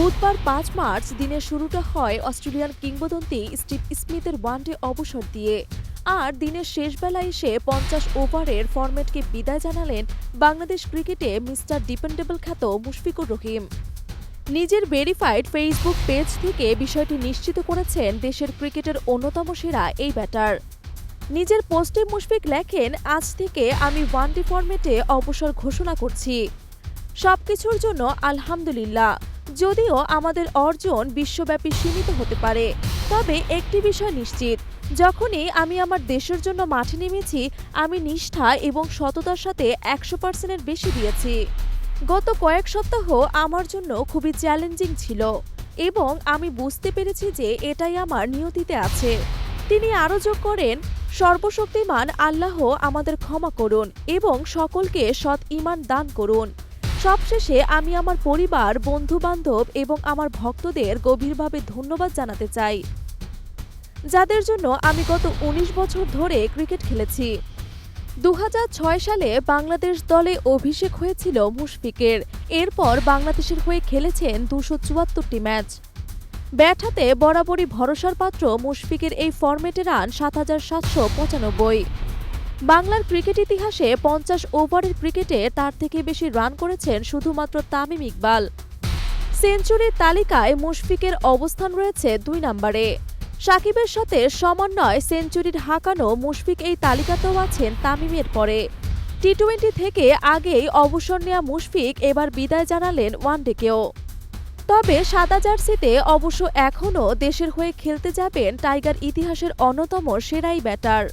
বুধবার পাঁচ মার্চ দিনের শুরুটা হয় অস্ট্রেলিয়ান কিংবদন্তি স্টিভ স্মিথের ওয়ানডে অবসর দিয়ে। আর দিনের শেষ বেলা এসে পঞ্চাশ ওভারের ফরম্যাটকে বিদায় জানালেন বাংলাদেশ ক্রিকেটে মিস্টার ডিপেন্ডেবল খ্যাত মুশফিকুর রহিম। নিজের ভেরিফাইড ফেসবুক পেজ থেকে বিষয়টি নিশ্চিত করেছেন দেশের ক্রিকেটের অন্যতম সেরা এই ব্যাটার। নিজের পোস্টে মুশফিক লেখেন, আজ থেকে আমি ওয়ানডে ফরম্যাটে অবসর ঘোষণা করছি। সবকিছুর জন্য আলহামদুলিল্লাহ। যদিও আমাদের অর্জন বিশ্বব্যাপী সীমিত হতে পারে, তবে একটি বিষয় নিশ্চিত, যখনই আমি আমার দেশের জন্য মাঠে নেমেছি, আমি নিষ্ঠা এবং সততার সাথে একশো পার্সেন্টের বেশি দিয়েছি। গত কয়েক সপ্তাহ আমার জন্য খুবই চ্যালেঞ্জিং ছিল এবং আমি বুঝতে পেরেছি যে এটাই আমার নিয়তিতে আছে। তিনি আরও যোগ করেন, সর্বশক্তিমান আল্লাহ আমাদের ক্ষমা করুন এবং সকলকে সৎ ইমান দান করুন। সবশেষে আমি আমার পরিবার বন্ধু বান্ধব এবং আমার ভক্তদের গভীরভাবে ধন্যবাদ জানাতে চাই। যাদের জন্য আমি গত ১৯ বছর ধরে ক্রিকেট খেলেছি। দু হাজার ছয় সালে বাংলাদেশ দলে অভিষেক হয়েছিল মুশফিকের। এরপর বাংলাদেশের হয়ে খেলেছেন দুশো চুয়াত্তরটি ম্যাচ। ব্যাট হাতে বরাবরই ভরসার পাত্র মুশফিকের এই ফরম্যাটে রান সাত হাজার সাতশো পঁচানব্বই। বাংলার ক্রিকেট ইতিহাসে পঞ্চাশ ওভারের ক্রিকেটে তার থেকে বেশি রান করেছেন শুধুমাত্র তামিম ইকবাল। সেঞ্চুরির তালিকায় মুশফিকের অবস্থান রয়েছে দুই নম্বরে। সাকিবের সাথে সমন্বয় সেঞ্চুরির হাঁকানো মুশফিক এই তালিকাতেও আছেন তামিমের পরে। টি টোয়েন্টি থেকে আগেই অবসর নেওয়া মুশফিক এবার বিদায় জানালেন ওয়ানডেকেও। তবে সাদা জার্সিতে অবশ্য এখনও দেশের হয়ে খেলতে যাবেন টাইগার ইতিহাসের অন্যতম সেরাই ব্যাটার।